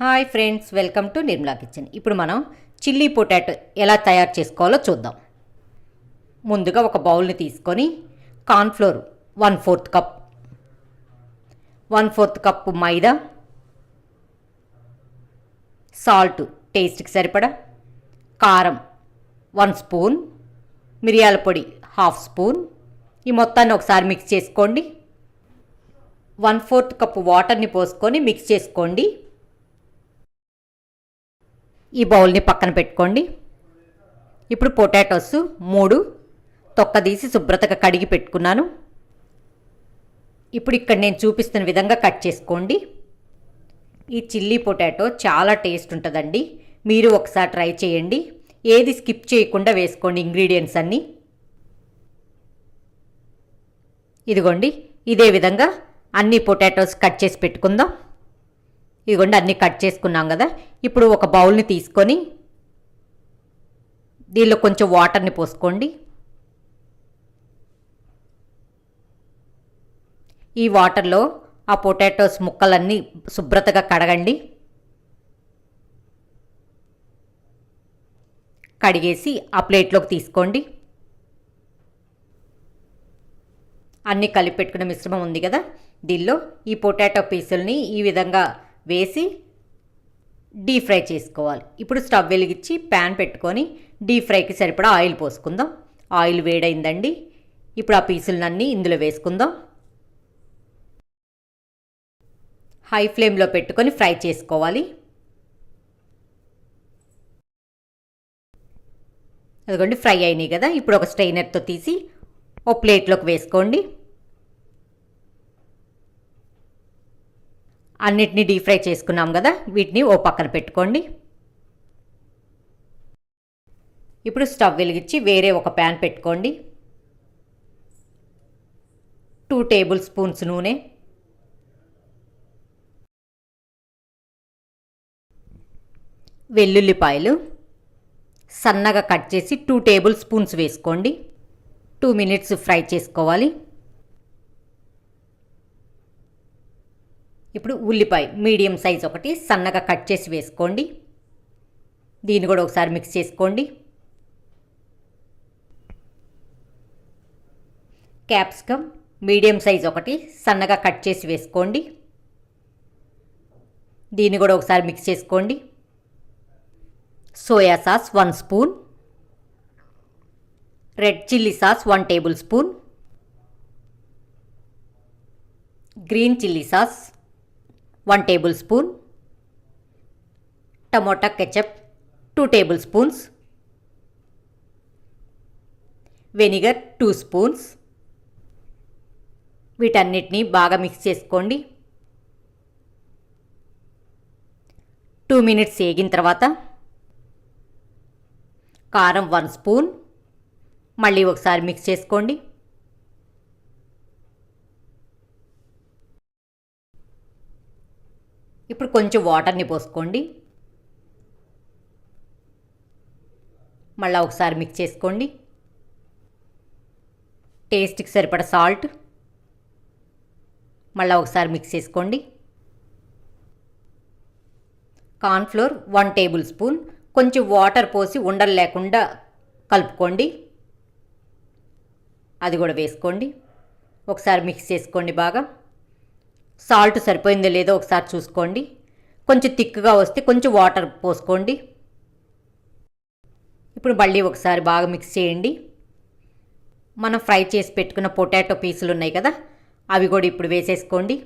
Hi friends welcome to Nirmala kitchen. ఇప్పుడు మనం chilli potato ఎలా తయారు చేసుకోవాలో చూద్దాం. ముందుగా ఒక బౌల్ని తీసుకొని cornflour one fourth cup one fourth cup మైదా సాల్ట్ టేస్ట్కి సరిపడా కారం వన్ స్పూన్ మిరియాల పొడి హాఫ్ స్పూన్. ఈ మొత్తాన్ని ఒకసారి మిక్స్ చేసుకోండి. వన్ ఫోర్త్ కప్పు వాటర్ని పోసుకొని మిక్స్ చేసుకోండి. ఈ బౌల్ని పక్కన పెట్టుకోండి. ఇప్పుడు పొటాటోస్ మూడు తొక్కదీసి శుభ్రతగా కడిగి పెట్టుకున్నాను. ఇప్పుడు ఇక్కడ నేను చూపిస్తున్న విధంగా కట్ చేసుకోండి. ఈ చిల్లీ పొటాటో చాలా టేస్ట్ ఉంటుందండి. మీరు ఒకసారి ట్రై చేయండి. ఏది స్కిప్ చేయకుండా వేసుకోండి ఇంగ్రీడియంట్స్ అన్నీ. ఇదిగోండి ఇదే విధంగా అన్ని పొటాటోస్ కట్ చేసి పెట్టుకుందాం. ఇదిగోండి అన్నీ కట్ చేసుకున్నాం కదా. ఇప్పుడు ఒక బౌల్ని తీసుకొని దీనిలో కొంచెం వాటర్ని పోసుకోండి. ఈ వాటర్లో ఆ పొటాటోస్ ముక్కలన్నీ శుభ్రతగా కడగండి. కడిగేసి ఆ ప్లేట్లోకి తీసుకోండి. అన్నీ కలిపి పెట్టుకున్న మిశ్రమం ఉంది కదా. దీనిలో ఈ పొటాటో పీసుల్ని ఈ విధంగా వేసి డీప్ ఫ్రై చేసుకోవాలి. ఇప్పుడు స్టవ్ వెలిగించి ప్యాన్ పెట్టుకొని డీప్ ఫ్రైకి సరిపడా ఆయిల్ పోసుకుందాం. ఆయిల్ వేడైందండి. ఇప్పుడు ఆ పీసులన్నీ ఇందులో వేసుకుందాం. హై ఫ్లేమ్లో పెట్టుకొని ఫ్రై చేసుకోవాలి. అదిగోండి ఫ్రై అయినాయి కదా. ఇప్పుడు ఒక స్ట్రైనర్తో తీసి ఓ ప్లేట్లోకి వేసుకోండి. అన్నిటినీ డీప్ ఫ్రై చేసుకున్నాం కదా వీటిని ఓ పక్కన పెట్టుకోండి. ఇప్పుడు స్టవ్ వెలిగించి వేరే ఒక ప్యాన్ పెట్టుకోండి. టూ టేబుల్ స్పూన్స్ నూనె. వెల్లుల్లిపాయలు. సన్నగా కట్ చేసి టూ టేబుల్ స్పూన్స్ వేసుకోండి. టూ మినిట్స్ ఫ్రై చేసుకోవాలి. ఇప్పుడు ఉల్లిపాయ మీడియం సైజ్ ఒకటి సన్నగా కట్ చేసి వేసుకోండి. దీన్ని కూడా ఒకసారి మిక్స్ చేసుకోండి. క్యాప్సికమ్ మీడియం సైజ్ ఒకటి సన్నగా కట్ చేసి వేసుకోండి. దీన్ని కూడా ఒకసారి మిక్స్ చేసుకోండి. Soya sauce one spoon. Red chilli sauce one tablespoon. Green chilli sauce. One tablespoon. Tomato ketchup two tablespoons. Vinegar two spoons. వీటన్నిటిని బాగా మిక్స్ చేసుకోండి. టూ మినిట్స్ వేగిన తర్వాత కారం వన్ స్పూన్. మళ్ళీ ఒకసారి మిక్స్ చేసుకోండి. ఇప్పుడు కొంచెం వాటర్ని పోసుకోండి. మళ్ళీ ఒకసారి మిక్స్ చేసుకోండి. టేస్ట్కి సరిపడ సాల్ట్ మళ్ళీ ఒకసారి మిక్స్ చేసుకోండి. కార్న్ఫ్లోర్ వన్ టేబుల్ స్పూన్ కొంచెం వాటర్ పోసి ఉండలు లేకుండా కలుపుకోండి. అది కూడా వేసుకోండి. ఒకసారి మిక్స్ చేసుకోండి బాగా. సాల్ట్ సరిపోయిందో లేదో ఒకసారి చూసుకోండి. కొంచెం థిక్గా వస్తే కొంచెం వాటర్ పోసుకోండి. ఇప్పుడు మళ్ళీ ఒకసారి బాగా మిక్స్ చేయండి. మనం ఫ్రై చేసి పెట్టుకున్న పొటాటో పీసులు ఉన్నాయి కదా అవి కూడా ఇప్పుడు వేసేసుకోండి.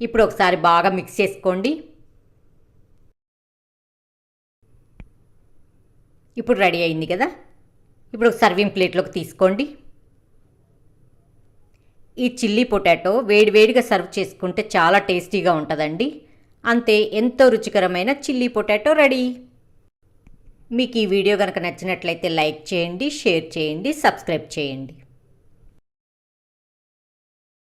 ఇప్పుడు ఒకసారి బాగా మిక్స్ చేసుకోండి. ఇప్పుడు రెడీ అయింది కదా ఇప్పుడు ఒక సర్వింగ్ ప్లేట్లోకి తీసుకోండి. ఈ చిల్లీ పొటాటో వేడివేడిగా సర్వ్ చేసుకుంటే చాలా టేస్టీగా ఉంటుందండి. అంతే ఎంతో రుచికరమైన చిల్లీ పొటాటో రెడీ. మీకు ఈ వీడియో కనుక నచ్చినట్లయితే లైక్ చేయండి షేర్ చేయండి సబ్స్క్రైబ్ చేయండి.